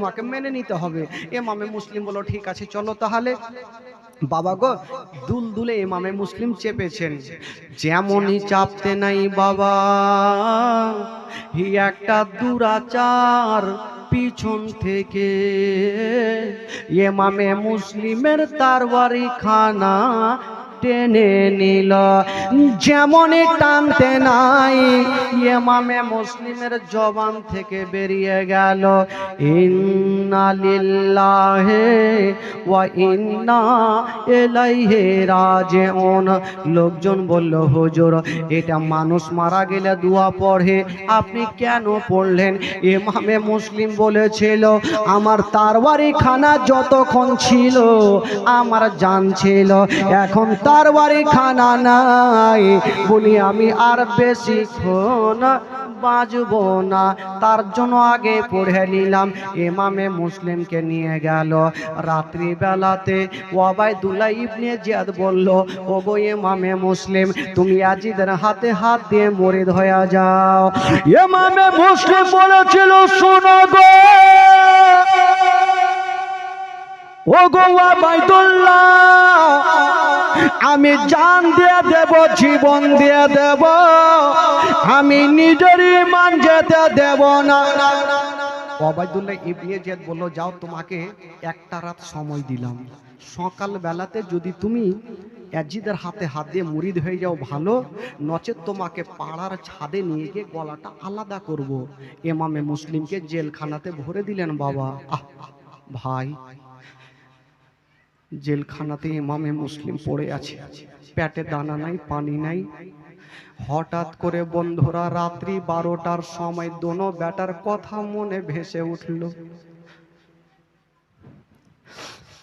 তোমাকে মেনে নিতে হবে। এমামে মুসলিম বলো ঠিক আছে, চলো তাহলে। বাবা গো দুল দুলে ইমামে মুসলিম চেপেছেন। যেমনই চাপতে নাই বাবা, হি একটা দুরাচার পিছন থেকে। এমামে মুসলিমের তারবারি খানা টেনে নিল। যেমনই টানতে নাই, ইমামে মুসলিমের জবান থেকে বেরিয়ে গেল। ইন্না লিল্লাহে ওয়া ইন্না ইলাইহি রাজিউন। লোকজন বলল, হুজুর, এটা মানুষ মারা গেলে দোয়া পড়ে। আপনি কেন পড়লেন? ইমামে মুসলিম বলেছিল, আমার তারবারি খানা যতক্ষণ ছিল, আমার জান ছিল। এখন তারবারি খানা নাই। বলি, আমি আর বেশিক্ষণ বাঁচব না। তার জন্য আগে পড়ে নিলাম। ইমামে মুসলিমকে নিয়ে গেল। রাত্রিবেলাতে ওয়াবাইদুল্লাহ ইবনে জিয়াদ বলল ও গো ইমামে মুসলিম, তুমি আজিদের হাতে হাত দিয়ে মরিদ হয়ে যাও। ইমামে মুসলিম বলেছিল, শোনো গো। ও গো ওয়াবাইদুল্লাহ আমি জান দিয়ে দেব, জীবন দিয়ে দেব। আমি নিজের ইমান যেতে দেব না। ইবনে জিয়াদ বলল, যাও, তোমাকে একটা রাত সময় দিলাম। সকাল বেলাতে যদি তুমি অ্যাজিদের হাতে হাত দিয়ে মুড়িদ হয়ে যাও, ভালো। নচেত তোমাকে পাড়ার ছাদে নিয়ে গিয়ে গলাটা আলাদা করব। এমামে মুসলিমকে জেলখানাতে ভরে দিলেন বাবা। আহ, ভাই জেলখানাতে ইমামে মুসলিম পড়ে আছে। পেটে দানা নাই, পানি নাই। হঠাৎ করে বন্ধুরা রাত্রি বারোটার সময় দোনো বেটার কথা মনে ভেসে উঠল।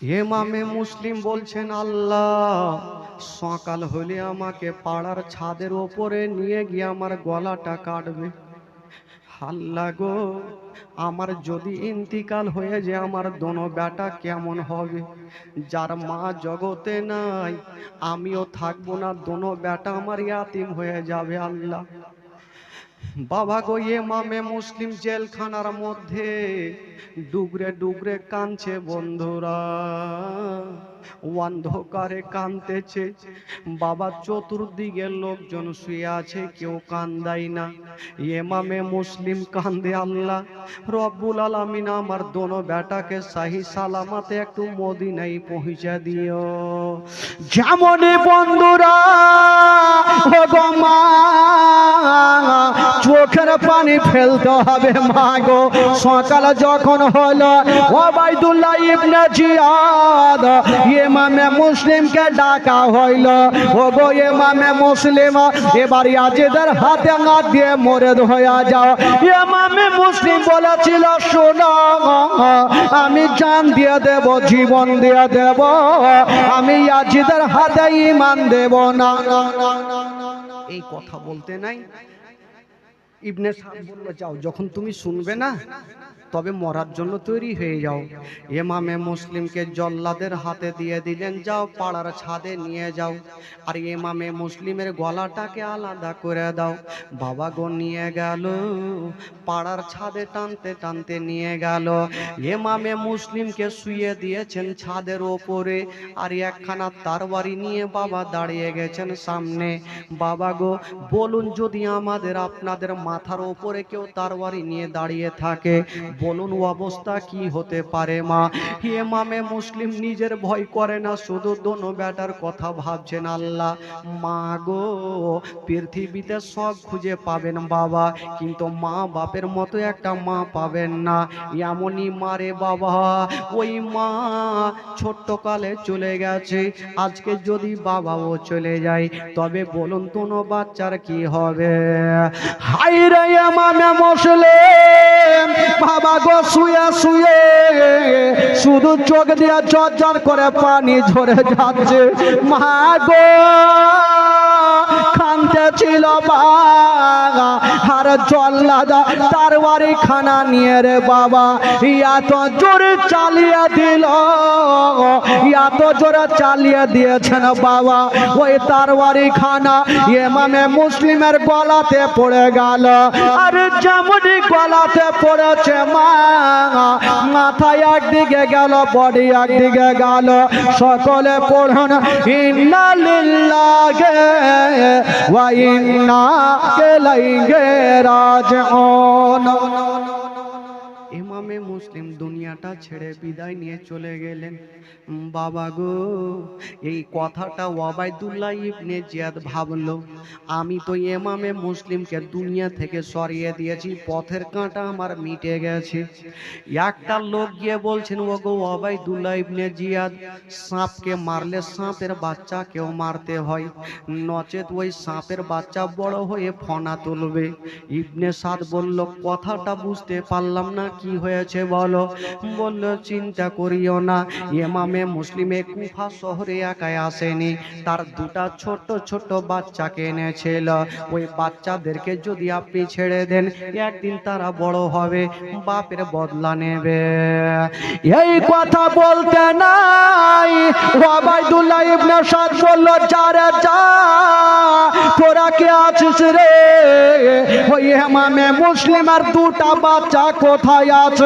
এমামে মুসলিম বলছেন, আল্লাহ, সকাল হলে আমাকে পাড়ার ছাদের ওপরে নিয়ে গিয়ে আমার গলাটা কাটবে। আল্লাহ গো আমার যদি ইন্তিকাল হয়ে যে আমার দোনো বেটা কেমন হবে? যার মা জগতে নাই, আমিও থাকব না, দোনো বেটা আমার ইয়াতিম হয়ে যাবে আল্লাহ। বাবা গো মামে মুসলিম জেলখানার মধ্যে ডুগরে ডুগরে কাঁদছে বন্ধুরা। অন্ধকারে কাঁদতেছে। বাবা চতুর্দিকে লোকজন শুয়ে আছে, কেউ কান্দাই না। এমামে মুসলিম কান্দে আল্লাহ। রব্বুল আলামিন আমার দোনো বেটাকে সাহি সালামাতে একটু মদিনাই পৌঁছে দিও। যেমন বন্ধুরা চোখের পানি ফেলতে হবে মা গো সকাল যখন হলো ওবাইদুল্লাহ ইবনে জিয়াদ ইমামে মুসলিমকে ডাকা হইল ও গো ইমামে মুসলিম এবার ইয়াজিদের হাতে না দিয়ে মরে হয়ে যাও ইমামে মুসলিম বলেছিল শোনো আমি জান দিয়ে দেব জীবন দিয়ে দেব আমি ইয়াজিদের হাতে ইমান দেব না এই কথা বলতে নাই ইবনে সাদ বলল যাও যখন তুমি শুনবে না তবে মরার জন্য তৈরি হয়ে যাও। এমামে মুসলিমকে জল্লাদের হাতে দিয়ে দিলেন, যাও পাড়ার ছাদে নিয়ে যাও আর এমামে মুসলিমের গলাটাকে আলাদা করে দাও। বাবা গো নিয়ে গেল, পাড়ার ছাদে টানতে টানতে নিয়ে গেল। এমামে মুসলিমকে শুয়ে দিয়েছেন ছাদের ওপরে আর একখানা তারবারি নিয়ে বাবা দাঁড়িয়ে গেছেন সামনে। বাবা গো, বলুন যদি আমাদের আপনাদের মাথার ওপরে কেউ তারবারি নিয়ে দাঁড়িয়ে থাকে বলুন অবস্থা কি হতে পারে, মা? হে মামে মুসলিম, নিজের ভয় করে না, শুধু দোনো বেটার কথা ভাবছেন আল্লাহ। মা গো, পৃথিবীতে সব খুঁজে পাবেন বাবা, কিন্তু মা বাপের মতো একটা মা পাবেন না। এমনই মারে বাবা, ওই মা ছোট্ট কালে চলে গেছে, আজকে যদি বাবাও চলে যায়, তবে বলুন কোনো বাচ্চার কি হবে? হাই রে মামে মুসলিম! বাবা গো শুয়ে শুয়ে। শুধু চোখ দিয়ে জর্জর করে পানি ঝরে যাচ্ছে। মা গো। ছিল বাবা। আর জল্লাদা তার বাড়ি খানা নিয়ে রে বাবা। ইয়া তো জোরে চালিয়ে দিল। এত জোরে চালিয়ে দিয়েছেন বাবা। ওই তারওয়ারি খানা এমামে মুসলিমের গলাতে পড়ে গেল। আর যেমনই গলাতে পড়েছে মা, মাথায় একদিকে গেল, বডি একদিকে গেল। সকলে পড়ুন, ইন্না লিল্লাহি ওয়া ইন্না ইমামে মুসলিম দুনিয়াটা ছেড়ে বিদায় নিয়ে চলে গেলেন। বাবা গো, এই কথাটা ওয়াবাইদুল্লাহ ইবনে জিয়াদ ভাবলো। আমি তো ইমামে মুসলিমকে দুনিয়া থেকে সরিয়ে দিয়েছি, পথের কাঁটা আমার মিটে গেছে। একটা লোক গিয়ে বলছেন ও গো ওয়াবাইদুল্লাহ ইবনে জিয়াদ, সাপকে মারলে সাপের বাচ্চাকেও মারতে হয়। নচেত ওই সাপের বাচ্চা বড় হয়ে ফনা তুলবে। ইবনে সাদ বলল, কথাটা বুঝতে পারলাম না, কি হয়েছে বলো। বলল, চিন্তা করিও না, ইমামে মুসলিমে কুফা শহরে একাই আসেনি। তার দুটা ছোট ছোট বাচ্চাকে এনেছিল। ওই বাচ্চাদেরকে যদি আপনি ছেড়ে দেন, একদিন তারা বড় হবে, বাপের বদলা নেবে। এই কথা বলতে নাই। ওবাইদুল্লাহ ইবনে সাদ বলল যারে তোরা কে আছিস রে? ওই ইমামে মুসলিম আর দুটা বাচ্চা কোথায় আছে?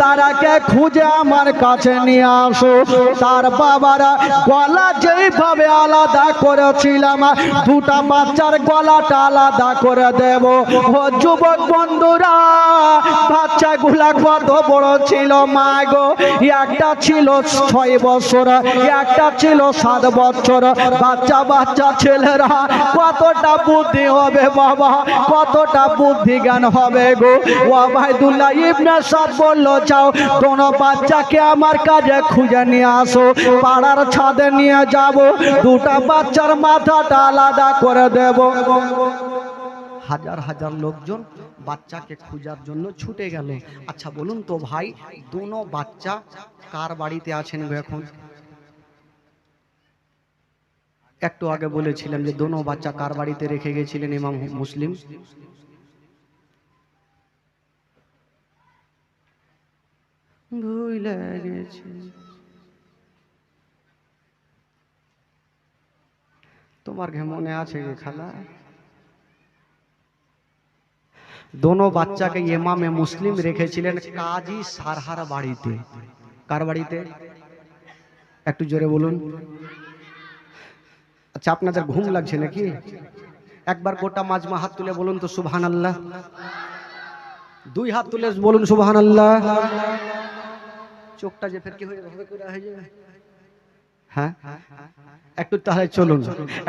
তারাকে খুঁজে আমার কাছে নিয়ে আসো। তার বাবারা গলা যেইভাবে আলাদা করেছিলাম, দুটা বাচ্চার গলাটা আলাদা করে দেব। ও যুবক বন্ধুরা, বাচ্চাগুলা কত বড় ছিল মা গো। একটা ছিল ছয় বছর, একটা ছিল সাত বছর। বাচ্চা বাচ্চা ছেলেরা, কতটা বুদ্ধি হবে বাবা, কতটা বুদ্ধি জ্ঞান হবে গো। ওয়াবাইদুল্লাহ ইবনে সাদ বলল, যাও দোনো বাচ্চাকে আমার কাজে খুঁজে নিয়ে আসো। পাড়ার ছাদে নিয়ে যাব। দুটা বাচ্চার মাথাটা আলাদা করে দেব। হাজার হাজার লোকজন বাচ্চাকে খোঁজার জন্য ছুটে গেল। আচ্ছা বলুন তো ভাই, দোনো বাচ্চা কার বাড়িতে আছেন এখন? একটু আগে বলেছিলাম যে দোনো বাচ্চা কার বাড়িতে রেখে গেছিলেন ইমাম মুসলিম? ভুলে গেছে তোমার ঘে মনে আছে কি খালা? দোনো বাচ্চাকে ইমামে মুসলিম রেখেছিলেন কাজী সারহার বাড়িতে। কার বাড়িতে? একটু জোরে বলুন। আচ্ছা আপনাদের ঘুম লাগছে নাকি? একবার গোটা মাজমা হাত তুলে বলুন তো সুবহান আল্লাহ দুই হাত তুলে বলুন সুবহান আল্লাহ চোখটা যে ফের কি হয়ে যাবে। হ্যাঁ? একটু তাহলে চলুন,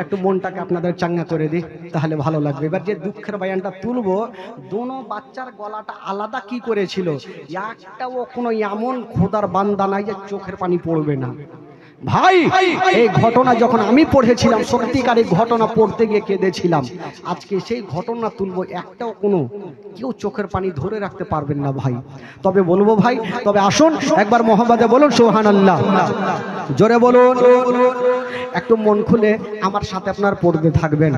একটু মনটাকে আপনাদের চাঙ্গা করে দিই, তাহলে ভালো লাগবে। এবার যে দুঃখের বায়ানটা তুলবো, দোনো বাচ্চার গলাটা আলাদা কি করেছিল? একটাও কোনো এমন খোদার বান্দা নাই যে চোখের পানি পড়বে না। ভাই, এই ঘটনা যখন আমি পড়েছিলাম, সত্যিকার এই ঘটনা পড়তে গিয়ে কেঁদেছিলাম। আজকে সেই ঘটনা তুলবো, একটাও কোনো, কেউ চোখের পানি ধরে রাখতে পারবেন না ভাই। তবে বলব ভাই, তবে আসুন, একবার মোহাম্মদে বলুন সোহান আল্লাহ জোরে বলুন। একটু মন খুলে আমার সাথে আপনার পড়তে থাকবেন।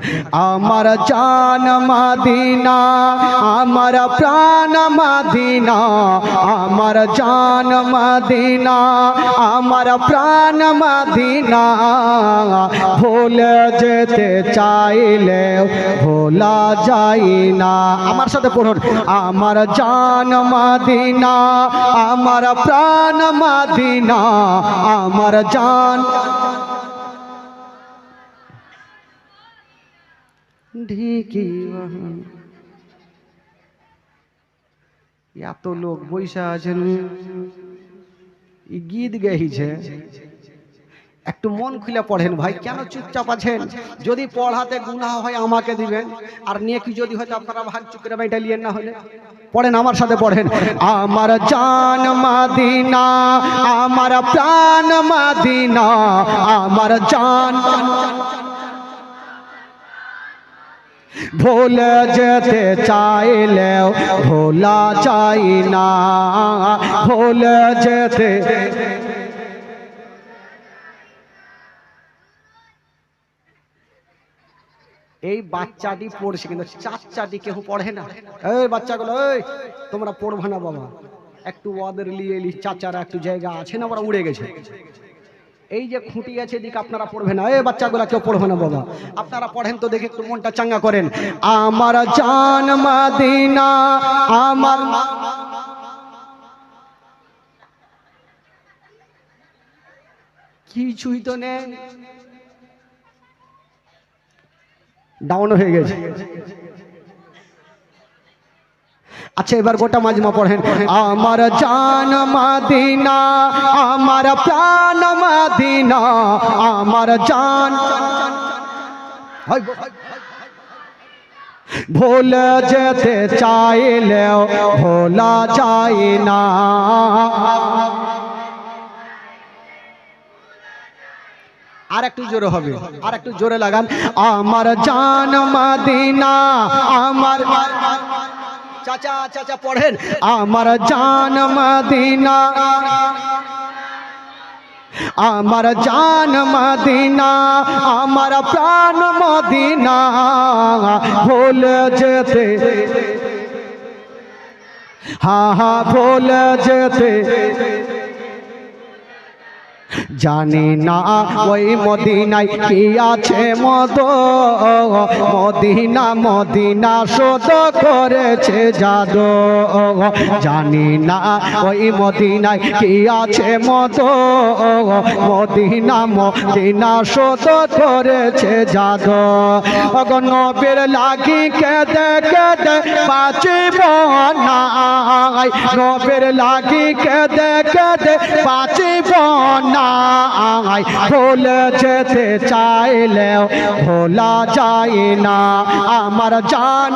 আমার জান মাদিনা আমার প্রাণ মাদিনা আমার জান মাদিনা আমার প্রাণ মাদিনা। ভুলে যেতে চাইলে ভোলা যাই না। আমার সাথে পড়ুন। আমার জান মাদিনা আমার প্রাণ মাদিনা আমার জান এত লোক বৈশা আছেন। গীত গাইছে। একটু মন খুলে পড়েন ভাই, কেন চুপচাপ আছেন? যদি পড়াতে গুনাহ হয় আমাকে দিবেন, আর নিয়ে কি যদি হয়তো আপনারা ভাগ চুকের বাইটা লিয়েন না হলে? পড়েন আমার সাথে, পড়েন। আমার জান মাদিনা, আমার প্রাণ মাদিনা, আমার জান ভুলে যেতে চাইলেও ভোলা চাই না, ভুলে যেতে। এই বাচ্চাটি পড়ছে কিন্তু চাচ্চাটি কেউ পড়ে না। এই বাচ্চাগুলো, এই, তোমরা পড়বে না বাবা। একটু ওদের লিয়ে এলি, চাচারা একটু জায়গা আছে না ওরা উড়ে গেছে? এই যে খুঁটি আছে দিকে আপনারা পড়বেন না। এই বাচ্চাগুলা কেউ পড়বে না, বাবা। আপনারা পড়েন তো দেখে একটু মনটা চাঙ্গা করেন। আমার জান মাদিনা, আমার কিছুই তো নেই ডাউন হয়ে গেছে। আচ্ছা এবার গোটা মাজমা পড়েন। আমার জান মাদিনা, আমার প্রাণ মাদিনা, আমার জান। ভুলে যেতে চাইলেও ভোলা যায় না। আর একটু জোরে হবে, আর একটু জোরে লাগান। আমার জান মাদিনা, আমার চাচা চাচা পড়েন। আমার জান মাদিনা। আমার জান মদিনা, আমার প্রাণ মদিনা। ভুলে যেতে। হা হা, ভুলে যেতে। জানি না ওই মদিনায় কি আছে মদ। মদিনা মদিনা শোধ করেছে জাদু। জানি না ওই মদিনায় কি আছে মদ। মদিনা মদিনা শোধ করেছে জাদু। অগনবের লাগি কেদে কেদে বাঁচিব না নবের লাগি কেদে কেদে বাঁচিব না ভুলে যেতে চাইলেও ভোলা যায় না। আমার জান